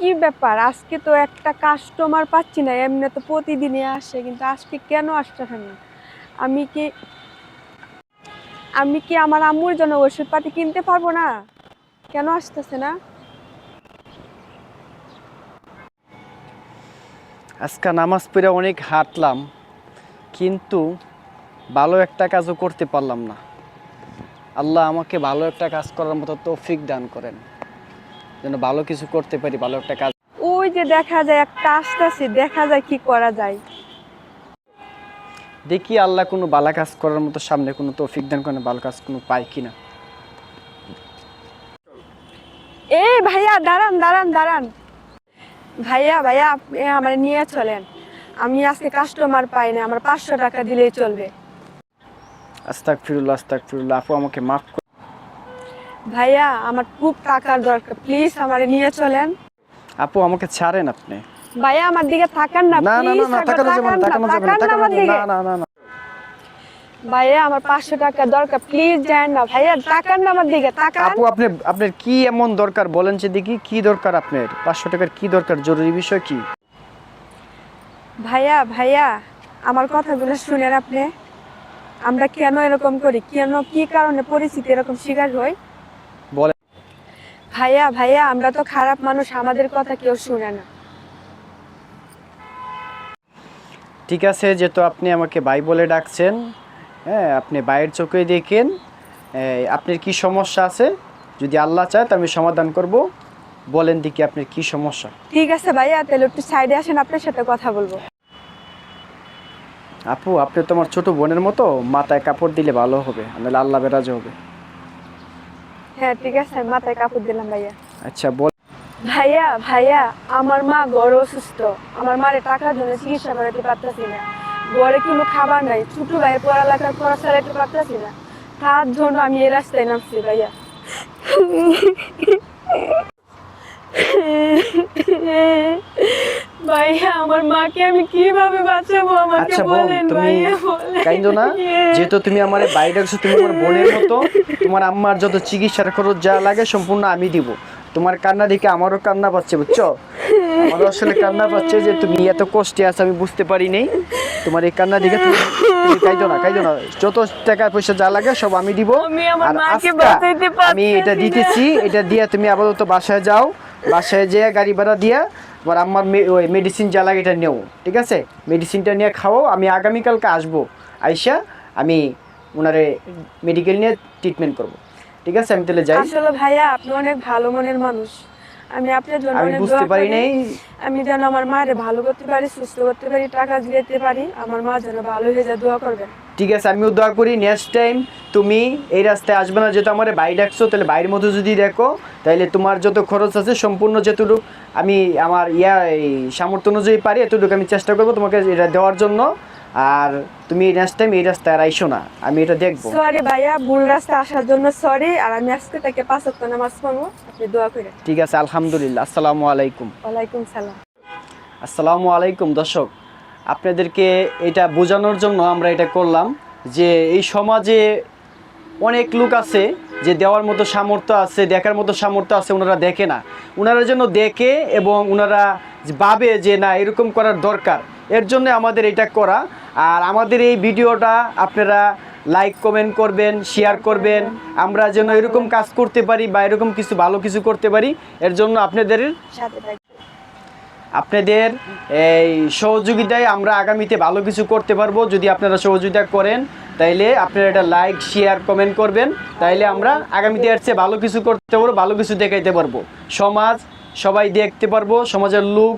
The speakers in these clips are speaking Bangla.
কি ব্যাপার? আজকে তো একটা কাস্টমার পাচ্ছি না, এমনি তো প্রতিদিনই আসে, কিন্তু আজকে কেন আসতেছে না? আমি কি আমি কি আমার আম্মুর জন্য ওষুধপাতি কিনতে পারব না? কেন আসতেছে না? আজকে নামাজ পড়ে অনেক হাঁটলাম, কিন্তু ভালো একটা কাজও করতে পারলাম না। আল্লাহ আমাকে ভালো একটা কাজ করার মতো তৌফিক দান করেন। যেন ভালো কিছু করতে পারি ভালো একটা কাজ। ওই যে দেখা যায় একটা আসতেছে দেখা যায় কি করা যায়। দেখি আল্লাহ কোনো ভালো কাজ করার মতো সামনে কোনো তৌফিক দান করেন ভালো কাজ কোনো পাই কিনা। এ ভাইয়া দাঁড়ান দাঁড়ান দাঁড়ান। ভাইয়া ভাইয়া আপনি আমার নিয়ে চলেন। আমি আজকে কাস্টমার পাই না আমার পাঁচশো টাকা দিলেই চলবে। আস্তাক ফিরুল্লাহ আস্তাক ফিরুল্লাহ আপু আমাকে মাফ করে ভাইয়া আমার খুব টাকার দরকার। প্লিজ আমার নিয়ে চলেন। আপু আমাকে ছাড়েন আপনি। ভাইয়া আমার দিকে তাকান না না না না তাকানো যাবে না তাকান যাবে না তাকান না। না না না। ভাইয়া আমার পাঁচশো টাকা দরকার প্লিজ যান না। ভাইয়া তাকান না আমার দিকে তাকান। আপু আপনি আপনার কি এমন দরকার বলেন যে দেখি কি দরকার আপনার? পাঁচশো টাকার কি দরকার? জরুরি বিষয় কি? ভাইয়া ভাইয়া আমার কথাগুলো শুনেন আপনি। আমরা কেন এরকম করি? কেন কি কারণে পরিস্থিতি এরকম শিকার হই? বলেন ভাইয়া ভাইয়া আমরা তো খারাপ মানুষ আমাদের কথা কেউ শুনে না। ঠিক আছে যেহেতু আপনি আমাকে ভাই বলে ডাকছেন হ্যাঁ আপনি ভাইয়ের চোখে দেখেন আপনার কি সমস্যা আছে? যদি আল্লাহ চায় তো আমি সমাধান করব। বলেন দেখি আপনার কি সমস্যা। ঠিক আছে ভাইয়া তাহলে একটু সাইডে আসেন আপনার সাথে কথা বলব। আপু আপনি তোমার ছোট বোনের মতো মাথায় কাপড় দিলে ভালো হবে নাহলে আল্লাহ বেরাজ হবে। হ্যাঁ ঠিক আছে মাথায় কাপড় দিলাম ভাইয়া। আচ্ছা বল। ভাইয়া ভাইয়া আমার মা গড় অসুস্থ। আমার মারে টাকার জন্য চিকিৎসা করাতে পারতেছি না। ঘরে কোনো খাবার নাই ছোট ভাইয়ের পড়ালেখার খরচ চালাতে পারতেছি না। তার জন্য আমি এই রাস্তায় নামছি ভাইয়া। ভাইয়া আমার মাকে আমি কীভাবে বাঁচাবো? আমাকে আচ্ছা বলেন তুমি ভাইয়া না। যেহেতু তুমি আমার বাইরে রাখছো তুমি আমার বোনের মতো তোমার আম্মার যত চিকিৎসার খরচ যা লাগে সম্পূর্ণ আমি দিব। তোমার কান্না দেখে আমারও কান্না পাচ্ছে বুঝছ? আমারও আসলে কান্না পাচ্ছে যে তুমি এত কষ্টে আছো আমি বুঝতে পারি নাই। তোমার এই কান্না দেখে তুমি কাইদো না কাইদো না। যত টাকা পয়সা যা লাগে সব আমি দিব। আর আমি এটা দিতেছি এটা দিয়ে তুমি আপাতত বাসায় যাও। বাসায় যেয়ে গাড়ি ভাড়া দিয়া আম্মার ওই মেডিসিন যা লাগে এটা নেও ঠিক আছে? মেডিসিনটা নিয়ে খাও আমি আগামীকালকে আসব। আইসা আমি ওনারে মেডিকেল নিয়ে ট্রিটমেন্ট করব। ঠিক আছে? আমি তাহলে যাই। আসলে ভাইয়া আপনি অনেক ভালো মনের মানুষ। আমি আপনার জন্য আমি বুঝতে পারি নাই। আমি যেন আমার মায়ের ভালো করতে পারি সুস্থ করতে পারি টাকা দিতে পারি আমার মা যেন ভালো হয়ে যায় দোয়া করবেন। ঠিক আছে আমিও দোয়া করি নেক্সট টাইম তুমি এই রাস্তায় আসবে না যেহেতু আমার বাইরে ডাকছো তাহলে বাইরের মধ্যে যদি দেখো তাহলে তোমার যত খরচ আছে সম্পূর্ণ যতটুকু আমি আমার ইয়া এই সামর্থ্য অনুযায়ী পারি এতটুকু আমি চেষ্টা করব তোমাকে এটা দেওয়ার জন্য। আর তুমি এই নেক্সট টাইম এই রাস্তায় আর আইসো না আমি এটা দেখব। সরি ভাইয়া ভুল রাস্তা আসার জন্য সরি আর আমি আজকে থেকে পাঁচ ওয়াক্ত নামাজ পড়ব আপনি দোয়া করেন। ঠিক আছে আলহামদুলিল্লাহ আসসালামু আলাইকুম। ওয়ালাইকুম সালাম। আসসালামু আলাইকুম দর্শক। আপনাদেরকে এটা বোঝানোর জন্য আমরা এটা করলাম যে এই সমাজে অনেক লোক আছে যে দেওয়ার মতো সামর্থ্য আছে, দেখার মতো সামর্থ্য আছে, ওনারা দেখে না। ওনারা যেন দেখে এবং ওনারা ভাবে যে না, এরকম করার দরকার। এর জন্য আমাদের এটা করা। আর আমাদের এই ভিডিওটা আপনারা লাইক কমেন্ট করবেন শেয়ার করবেন। আমরা যেন এরকম কাজ করতে পারি বা এরকম কিছু, ভালো কিছু করতে পারি, এর জন্য আপনাদের। আপনাদের এই সহযোগিতায় আমরা আগামীতে ভালো কিছু করতে পারব। যদি আপনারা সহযোগিতা করেন, তাইলে আপনারা এটা লাইক, শেয়ার, কমেন্ট করবেন। তাইলে আমরা আগামীতে এর চেয়ে ভালো কিছু করতে পারব, ভালো কিছু দেখাইতে পারব। সমাজ সবাই দেখতে পারব, সমাজের লোক,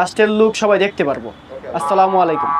রাষ্ট্রের লোক সবাই দেখতে পারব। আসসালামু আলাইকুম।